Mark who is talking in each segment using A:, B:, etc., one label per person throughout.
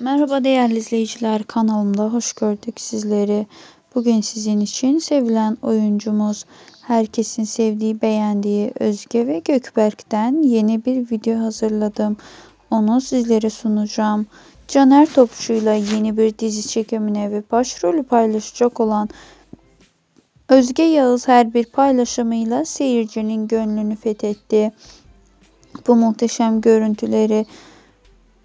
A: Merhaba değerli izleyiciler kanalımda hoş gördük sizleri. Bugün sizin için sevilen oyuncumuz, herkesin sevdiği beğendiği Özge ve Gökberk'ten yeni bir video hazırladım. Onu sizlere sunacağım. Caner Topçu'yla yeni bir dizi çekimine ve başrolü paylaşacak olan Özge Yağız her bir paylaşımıyla seyircinin gönlünü fethetti. Bu muhteşem görüntüleri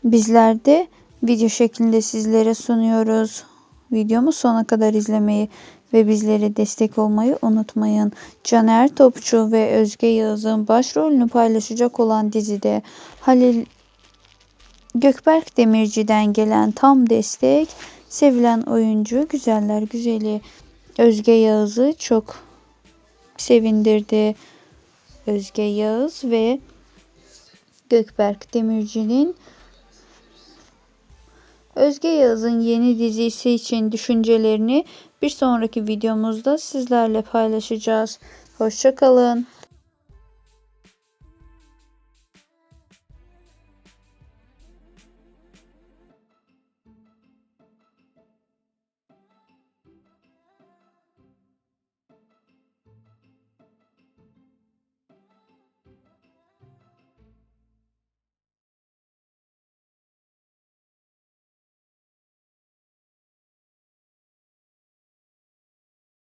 A: bizler de video şeklinde sizlere sunuyoruz. Videomu sona kadar izlemeyi ve bizlere destek olmayı unutmayın. Caner Topçu ve Özge Yağız'ın başrolünü paylaşacak olan dizide Halil Gökberk Demirci'den gelen tam destek sevilen oyuncu güzeller güzeli Özge Yağız'ı çok sevindirdi. Özge Yağız ve Gökberk Demirci'nin Özge Yağız'ın yeni dizisi için düşüncelerini bir sonraki videomuzda sizlerle paylaşacağız. Hoşçakalın.